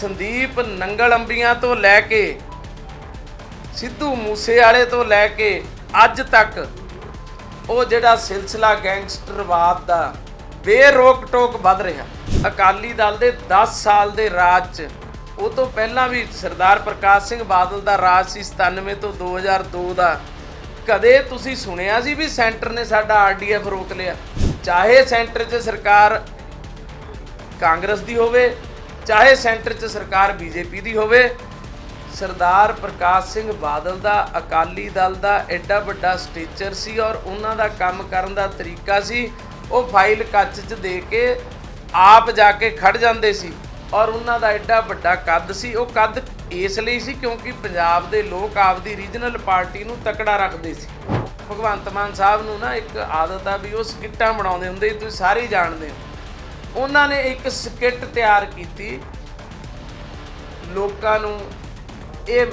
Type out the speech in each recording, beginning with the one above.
ਸੰਦੀਪ ਨੰਗਲ ਅੰਬੀਆਂ ਤੋਂ ਲੈ ਕੇ, ਸਿੱਧੂ ਮੂਸੇ ਵਾਲੇ ਤੋਂ ਲੈ ਕੇ ਅੱਜ ਤੱਕ ਉਹ ਜਿਹੜਾ ਸਿਲਸਿਲਾ ਗੈਂਗਸਟਰਵਾਦ ਦਾ ਬੇਰੋਕ ਟੋਕ ਵੱਧ ਰਿਹਾ। ਅਕਾਲੀ ਦਲ ਦੇ 10 ਸਾਲ ਦੇ ਰਾਜ 'ਚ, ਉਹ ਤੋਂ ਪਹਿਲਾਂ ਵੀ ਸਰਦਾਰ ਪ੍ਰਕਾਸ਼ ਸਿੰਘ ਬਾਦਲ ਦਾ ਰਾਜ ਸੀ 97 ਤੋਂ 2002 ਦਾ ਕਦੇ ਤੁਸੀਂ ਸੁਣਿਆ ਸੀ ਵੀ ਸੈਂਟਰ ਨੇ ਸਾਡਾ ਆਰਡੀਐਫ ਰੋਕ ਲਿਆ? ਚਾਹੇ ਸੈਂਟਰ 'ਚ ਸਰਕਾਰ ਕਾਂਗਰਸ ਦੀ ਹੋਵੇ ਚਾਹੇ ਸੈਂਟਰ 'ਚ ਸਰਕਾਰ ਬੀਜੇਪੀ ਦੀ ਹੋਵੇ ਸਰਦਾਰ ਪ੍ਰਕਾਸ਼ ਸਿੰਘ ਬਾਦਲ ਦਾ ਅਕਾਲੀ ਦਲ ਦਾ ਐਡਾ ਵੱਡਾ ਸਟੇਚਰ ਸੀ ਔਰ ਉਹਨਾਂ ਦਾ ਕੰਮ ਕਰਨ ਦਾ ਤਰੀਕਾ ਸੀ ਉਹ ਫਾਈਲ ਕੱਚ 'ਚ ਦੇ ਕੇ ਆਪ ਜਾ ਕੇ ਖੜ ਜਾਂਦੇ ਸੀ ਔਰ ਉਹਨਾਂ ਦਾ ਐਡਾ ਵੱਡਾ ਕੱਦ ਸੀ ਉਹ ਕੱਦ ਇਸ ਲਈ ਸੀ ਕਿਉਂਕਿ ਪੰਜਾਬ ਦੇ ਲੋਕ ਆਪਦੀ ਰੀਜਨਲ ਪਾਰਟੀ ਨੂੰ ਤਕੜਾ ਰੱਖਦੇ ਸੀ। ਭਗਵੰਤ ਮਾਨ ਸਾਹਿਬ ਨੂੰ ਨਾ ਇੱਕ ਆਦਤ ਆ ਵੀ ਉਹ ਸਕਿੱਟਾਂ ਬਣਾਉਂਦੇ ਹੁੰਦੇ ਸੀ, ਤੁਸੀਂ ਸਾਰੇ ਜਾਣਦੇ ਹੋ। ਉਹਨਾਂ ਨੇ ਇੱਕ ਸਕਿੱਟ ਤਿਆਰ ਕੀਤੀ। ਲੋਕਾਂ ਨੂੰ ਇਹ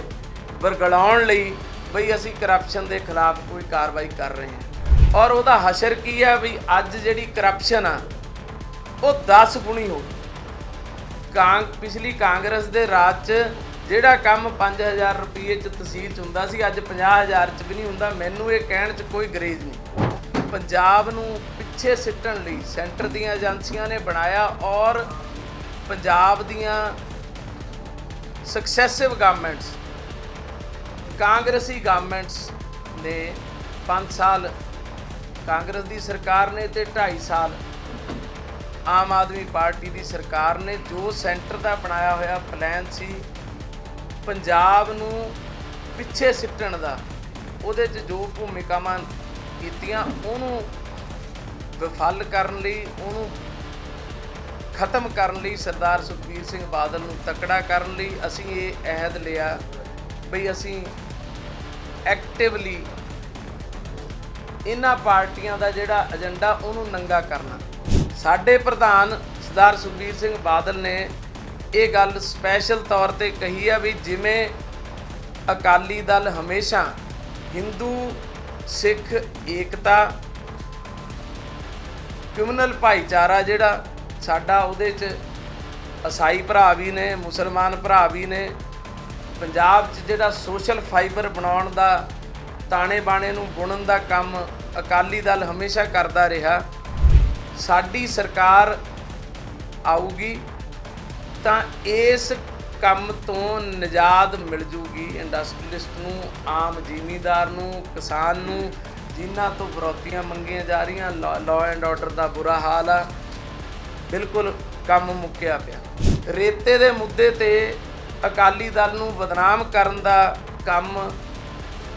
ਵਰਗਲਾਉਣ ਲਈ ਬਈ ਅਸੀਂ ਕਰਪਸ਼ਨ ਦੇ ਖਿਲਾਫ ਕੋਈ ਕਾਰਵਾਈ ਕਰ ਰਹੇ ਹਾਂ। ਔਰ ਉਹਦਾ ਹਸ਼ਰ ਕੀ ਹੈ ਵੀ ਅੱਜ ਜਿਹੜੀ ਕਰਪਸ਼ਨ ਆ, ਉਹ 10 ਗੁਣੀ ਹੋ ਗਈ। ਕਾਂਗ, ਪਿਛਲੀ ਕਾਂਗਰਸ ਦੇ ਰਾਜ 'ਚ ਜਿਹੜਾ ਕੰਮ 5000 ਰੁਪਏ 'ਚ ਤਹਿਸੀਲ 'ਚ ਹੁੰਦਾ ਸੀ, ਅੱਜ 50000 'ਚ ਵੀ ਨਹੀਂ ਹੁੰਦਾ। ਮੈਨੂੰ ਇਹ ਕਹਿਣ 'ਚ ਕੋਈ ਗਰੇਜ ਨਹੀਂ। ਪੰਜਾਬ ਨੂੰ ਪਿੱਛੇ ਸਿੱਟਣ ਲਈ ਸੈਂਟਰ ਦੀਆਂ ਏਜੰਸੀਆਂ ਨੇ ਬਣਾਇਆ ਔਰ ਪੰਜਾਬ ਦੀਆਂ ਸਕਸੈਸਿਵ ਗਵਰਨਮੈਂਟਸ ਕਾਂਗਰਸੀ ਗਵਰਨਮੈਂਟਸ ਨੇ 5 ਸਾਲ, ਕਾਂਗਰਸ ਦੀ ਸਰਕਾਰ ਨੇ ਤੇ 2.5 ਸਾਲ, ਆਮ ਆਦਮੀ ਪਾਰਟੀ ਦੀ ਸਰਕਾਰ ਨੇ ਜੋ ਸੈਂਟਰ ਦਾ ਬਣਾਇਆ ਹੋਇਆ ਪਲਾਨ ਸੀ, ਪੰਜਾਬ ਨੂੰ ਪਿੱਛੇ ਸਿੱਟਣ ਦਾ, ਉਹਦੇ 'ਚ ਜੋ ਭੂਮਿਕਾਵਾਂ ਕੀਤੀਆਂ, ਉਹਨੂੰ ਵਿਫਲ ਕਰਨ ਲਈ, ਉਹਨੂੰ ਖਤਮ ਕਰਨ ਲਈ ਸਰਦਾਰ ਸੁਖਬੀਰ ਸਿੰਘ ਬਾਦਲ ਨੂੰ ਤਕੜਾ ਕਰਨ ਲਈ ਅਸੀਂ ਇਹ ਅਹਿਦ ਲਿਆ ਬਈ ਅਸੀਂ ਐਕਟਿਵਲੀ ਇਹਨਾਂ ਪਾਰਟੀਆਂ ਦਾ ਜਿਹੜਾ ਏਜੰਡਾ ਉਹਨੂੰ ਨੰਗਾ ਕਰਨਾ। ਸਾਡੇ ਪ੍ਰਧਾਨ ਸਰਦਾਰ ਸੁਖਬੀਰ ਸਿੰਘ ਬਾਦਲ ਨੇ ਇਹ ਗੱਲ ਸਪੈਸ਼ਲ ਤੌਰ ਤੇ ਕਹੀ ਆ ਵੀ ਜਿਵੇਂ ਅਕਾਲੀ ਦਲ ਹਮੇਸ਼ਾ ਹਿੰਦੂ, ਸਿੱਖ, ਏਕਤਾ ਕਮਿਊਨਲ ਭਾਈਚਾਰਾ ਜਿਹੜਾ ਸਾਡਾ ਉਹਦੇ 'ਚ ਈਸਾਈ ਭਰਾ ਵੀ ਨੇ, ਮੁਸਲਮਾਨ ਭਰਾ ਵੀ ਨੇ, ਪੰਜਾਬ 'ਚ ਜਿਹੜਾ ਸੋਸ਼ਲ ਫਾਈਬਰ ਬਣਾਉਣ ਦਾ, ਤਾਣੇ ਬਾਣੇ ਨੂੰ ਬੁਣਨ ਦਾ ਕੰਮ ਅਕਾਲੀ ਦਲ ਹਮੇਸ਼ਾ ਕਰਦਾ ਰਿਹਾ। ਸਾਡੀ ਸਰਕਾਰ ਆਊਗੀ ਤਾਂ ਇਸ ਕੰਮ ਤੋਂ ਨਿਜਾਤ ਮਿਲ ਜੂਗੀ। ਇੰਡਸਟਰੀਲਿਸਟ ਨੂੰ, ਆਮ ਜ਼ਿਮੀਦਾਰ ਨੂੰ, ਕਿਸਾਨ ਨੂੰ ਜਿਨ੍ਹਾਂ ਤੋਂ ਵਿਰੋਧੀਆਂ ਮੰਗੀਆਂ ਜਾ ਰਹੀਆਂ ਲਾਅ ਐਂਡ ਆਰਡਰ ਦਾ ਬੁਰਾ ਹਾਲ ਆ। ਬਿਲਕੁਲ ਕੰਮ ਮੁੱਕਿਆ ਪਿਆ। ਰੇਤੇ ਦੇ ਮੁੱਦੇ ਤੇ ਅਕਾਲੀ ਦਲ ਨੂੰ ਬਦਨਾਮ ਕਰਨ ਦਾ ਕੰਮ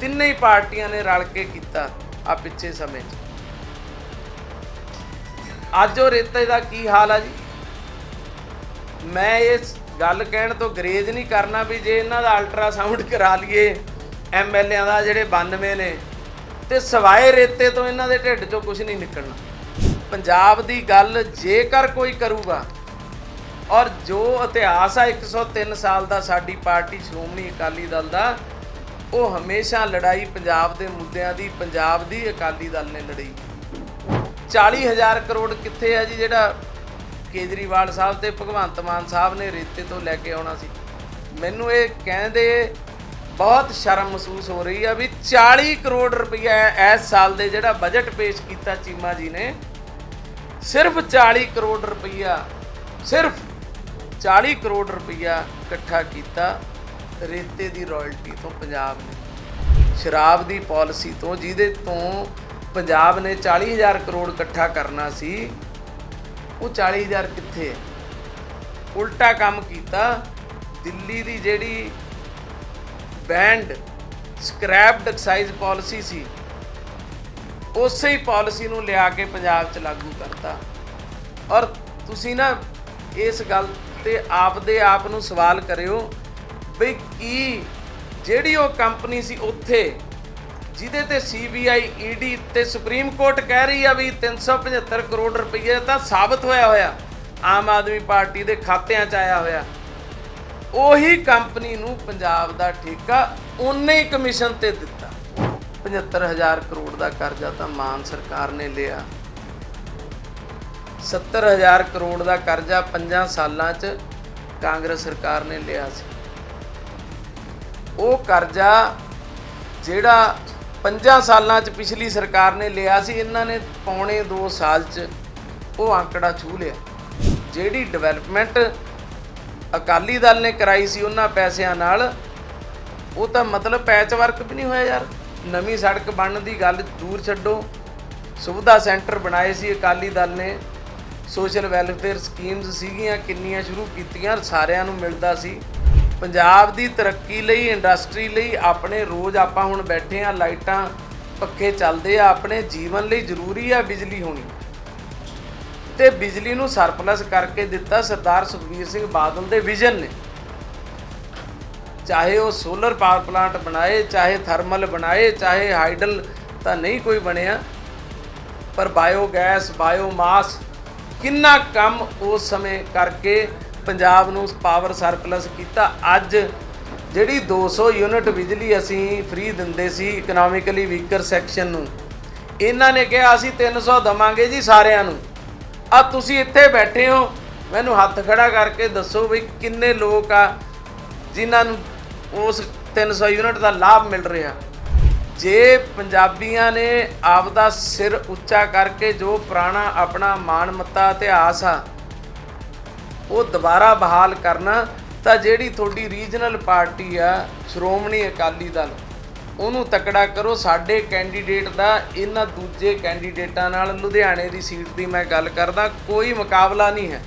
ਤਿੰਨੇ ਹੀ ਪਾਰਟੀਆਂ ਨੇ ਰਲ ਕੇ ਕੀਤਾ ਆ ਪਿੱਛੇ ਸਮੇਂ 'ਚ। ਅੱਜ ਉਹ ਰੇਤੇ ਦਾ ਕੀ ਹਾਲ ਆ ਜੀ? ਮੈਂ ਇਸ ਗੱਲ ਕਹਿਣ ਤੋਂ ਗਰੇਜ ਨਹੀਂ ਕਰਨਾ ਵੀ ਜੇ ਇਹਨਾਂ ਦਾ ਅਲਟਰਾਸਾਊਂਡ ਕਰਾ ਲਈਏ ਐਮਐਲਏਆਂ ਦਾ ਜਿਹੜੇ 92 ਨੇ ਤੇ ਸਵਾਏ ਰੇਤੇ ਤੋਂ ਇਹਨਾਂ ਦੇ ਢਿੱਡ 'ਚੋਂ ਕੁਝ ਨਹੀਂ ਨਿਕਲਣਾ। ਪੰਜਾਬ ਦੀ ਗੱਲ ਜੇਕਰ ਕੋਈ ਕਰੂਗਾ, ਔਰ ਜੋ ਇਤਿਹਾਸ ਆ 103 ਸਾਲ ਦਾ ਸਾਡੀ ਪਾਰਟੀ ਸ਼੍ਰੋਮਣੀ ਅਕਾਲੀ ਦਲ ਦਾ, ਉਹ ਹਮੇਸ਼ਾ ਲੜਾਈ ਪੰਜਾਬ ਦੇ ਮੁੱਦਿਆਂ ਦੀ, ਪੰਜਾਬ ਦੀ ਅਕਾਲੀ ਦਲ ਨੇ ਲੜੀ। 40000 ਕਰੋੜ ਕਿੱਥੇ ਆ ਜੀ ਜਿਹੜਾ ਕੇਜਰੀਵਾਲ ਸਾਹਿਬ ਤੇ ਭਗਵੰਤ ਮਾਨ ਸਾਹਿਬ ਨੇ ਰੇਤੇ ਤੋਂ ਲੈ ਕੇ ਆਉਣਾ ਸੀ। ਮੈਨੂੰ ਇਹ ਕਹਿੰਦੇ ਬਹੁਤ ਸ਼ਰਮ ਮਹਿਸੂਸ ਹੋ ਰਹੀ ਆ ਵੀ 40 ਕਰੋੜ ਰੁਪਈਆ ਇਸ ਸਾਲ ਦੇ ਜਿਹੜਾ ਬਜਟ ਪੇਸ਼ ਕੀਤਾ ਚੀਮਾ ਜੀ ਨੇ, ਸਿਰਫ 40 ਕਰੋੜ ਰੁਪਈਆ, ਸਿਰਫ 40 ਕਰੋੜ ਰੁਪਈਆ ਇਕੱਠਾ ਕੀਤਾ ਰੇਤੇ ਦੀ ਰਾਇਲਟੀ ਤੋਂ ਪੰਜਾਬ ਨੇ। ਸ਼ਰਾਬ ਦੀ ਪਾਲਿਸੀ ਤੋਂ, ਜਿਹਦੇ ਤੋਂ ਪੰਜਾਬ ਨੇ 40000 ਕਰੋੜ ਇਕੱਠਾ ਕਰਨਾ ਸੀ, ਉਹ 40000 ਕਿੱਥੇ ਹੈ? ਉਲਟਾ ਕੰਮ ਕੀਤਾ, ਦਿੱਲੀ ਦੀ ਜਿਹੜੀ ਬੈਂਡ ਸਕ੍ਰੈਪਡ ਐਕਸਾਈਜ਼ ਪਾਲਿਸੀ ਸੀ। ਉਸੇ ਹੀ ਪਾਲਿਸੀ ਨੂੰ ਲਿਆ ਕੇ ਪੰਜਾਬ 'ਚ ਲਾਗੂ ਕਰਤਾ। ਔਰ ਤੁਸੀਂ ਨਾ ਇਸ ਗੱਲ ਤੇ ਆਪਦੇ ਆਪ ਨੂੰ ਸਵਾਲ ਕਰਿਓ ਵੀ ਕੀ ਜਿਹੜੀ ਉਹ ਕੰਪਨੀ ਸੀ ਉੱਥੇ, ਜਿਹਦੇ ਤੇ ਸੀਬੀਆਈ ਈਡੀ ਤੇ ਸੁਪਰੀਮ ਕੋਰਟ ਕਹਿ ਰਹੀ ਆ ਵੀ 375 ਕਰੋੜ ਰੁਪਏ ਤਾਂ ਸਾਬਤ ਹੋਇਆ ਹੋਇਆ। ਆਮ ਆਦਮੀ ਪਾਰਟੀ ਦੇ ਖਾਤਿਆਂ 'ਚ ਆਇਆ ਹੋਇਆ। ਉਹੀ ਕੰਪਨੀ ਨੂੰ ਪੰਜਾਬ ਦਾ ਠੇਕਾ ਉਨੇ ਹੀ ਕਮਿਸ਼ਨ ਤੇ ਦਿੱਤਾ। 75000 ਕਰੋੜ ਦਾ ਕਰਜ਼ਾ ਤਾਂ ਮਾਨ ਸਰਕਾਰ ਨੇ ਲਿਆ। 70000 ਕਰੋੜ ਦਾ ਕਰਜ਼ਾ 5 ਸਾਲਾਂ 'ਚ ਕਾਂਗਰਸ ਸਰਕਾਰ ਨੇ ਲਿਆ ਸੀ। ਉਹ ਕਰਜ਼ਾ ਜਿਹੜਾ 5 ਸਾਲਾਂ 'ਚ ਪਿਛਲੀ ਸਰਕਾਰ ਨੇ ਲਿਆ ਸੀ, ਇਹਨਾਂ ਨੇ ਪੌਣੇ 2 ਸਾਲ 'ਚ ਉਹ ਅੰਕੜਾ ਛੂ ਲਿਆ। ਜਿਹੜੀ ਡਿਵੈਲਪਮੈਂਟ ਅਕਾਲੀ ਦਲ ਨੇ ਕਰਾਈ ਸੀ ਉਹਨਾਂ ਪੈਸਿਆਂ ਨਾਲ। ਉਹ ਤਾਂ ਮਤਲਬ ਪੈਚ ਵਰਕ ਵੀ ਨਹੀਂ ਹੋਇਆ ਯਾਰ। ਨਵੀਂ ਸੜਕ ਬਣਨ ਦੀ ਗੱਲ ਦੂਰ ਛੱਡੋ। ਸੁਵਿਧਾ ਸੈਂਟਰ ਬਣਾਏ ਸੀ ਅਕਾਲੀ ਦਲ ਨੇ। ਸੋਸ਼ਲ ਵੈਲਫੇਅਰ ਸਕੀਮਸ ਸੀਗੀਆਂ, ਕਿੰਨੀਆਂ ਸ਼ੁਰੂ ਕੀਤੀਆਂ, ਸਾਰਿਆਂ ਨੂੰ ਮਿਲਦਾ ਸੀ। ਪੰਜਾਬ ਦੀ ਤਰੱਕੀ ਲਈ, ਇੰਡਸਟਰੀ ਲਈ ਆਪਣੇ ਰੋਜ਼ ਆਪਾਂ ਹੁਣ ਬੈਠੇ ਆ ਲਾਈਟਾਂ ਪੱਖੇ ਚੱਲਦੇ ਆ, ਆਪਣੇ ਜੀਵਨ ਲਈ ਜ਼ਰੂਰੀ ਆ ਬਿਜਲੀ ਹੋਣੀ। ਤੇ ਬਿਜਲੀ ਨੂੰ ਸਰਪਲਸ ਕਰਕੇ ਦਿੱਤਾ ਸਰਦਾਰ ਸੁਖਬੀਰ ਸਿੰਘ ਬਾਦਲ ਦੇ ਵਿਜ਼ਨ ਨੇ। ਚਾਹੇ ਉਹ ਸੋਲਰ ਪਾਵਰ ਪਲਾਂਟ ਬਣਾਏ, ਚਾਹੇ ਥਰਮਲ ਬਣਾਏ, ਚਾਹੇ ਹਾਈਡਲ ਤਾਂ ਨਹੀਂ ਕੋਈ ਬਣਿਆ, ਪਰ ਬਾਇਓਗੈਸ ਬਾਇਓਮਾਸ ਕਿੰਨਾ ਕੰਮ ਉਸ ਸਮੇਂ ਕਰਕੇ ਪੰਜਾਬ ਨੂੰ ਪਾਵਰ ਸਰਪਲਸ ਕੀਤਾ। ਅੱਜ ਜਿਹੜੀ 200 ਯੂਨਿਟ ਬਿਜਲੀ ਅਸੀਂ ਫ੍ਰੀ ਦਿੰਦੇ ਸੀ ਇਕਨੋਮਿਕਲੀ ਵੀਕਰ ਸੈਕਸ਼ਨ ਨੂੰ, ਇਹਨਾਂ ਨੇ ਕਿਹਾ, ਅਸੀਂ 300 ਦਵਾਂਗੇ ਜੀ ਸਾਰਿਆਂ ਨੂੰ। ਆ ਤੁਸੀਂ ਇੱਥੇ ਬੈਠੇ ਹੋ। ਮੈਨੂੰ ਹੱਥ ਖੜਾ ਕਰਕੇ ਦੱਸੋ ਵੀ ਕਿੰਨੇ ਲੋਕ ਆ ਜਿਨ੍ਹਾਂ ਨੂੰ ਉਸ 300 ਯੂਨਿਟ ਦਾ ਲਾਭ ਮਿਲ ਰਿਹਾ। ਜੇ ਪੰਜਾਬੀਆਂ ਨੇ ਆਪਦਾ ਸਿਰ ਉੱਚਾ ਕਰਕੇ ਜੋ ਪੁਰਾਣਾ ਆਪਣਾ ਮਾਣ ਮੱਤਾ ਇਤਿਹਾਸ ਆ, ਉਹ ਦੁਬਾਰਾ ਬਹਾਲ ਕਰਨਾ, ਤਾਂ ਜਿਹੜੀ ਤੁਹਾਡੀ ਰੀਜਨਲ ਪਾਰਟੀ ਆ, ਸ਼੍ਰੋਮਣੀ ਅਕਾਲੀ ਦਲ। ਉਹਨੂੰ ਤਕੜਾ ਕਰੋ। ਸਾਡੇ ਕੈਂਡੀਡੇਟ ਦਾ ਇਹਨਾਂ ਦੂਜੇ ਕੈਂਡੀਡੇਟਾਂ ਨਾਲ ਲੁਧਿਆਣੇ ਦੀ ਸੀਟ ਦੀ ਮੈਂ ਗੱਲ ਕਰਦਾ। ਕੋਈ ਮੁਕਾਬਲਾ ਨਹੀਂ ਹੈ।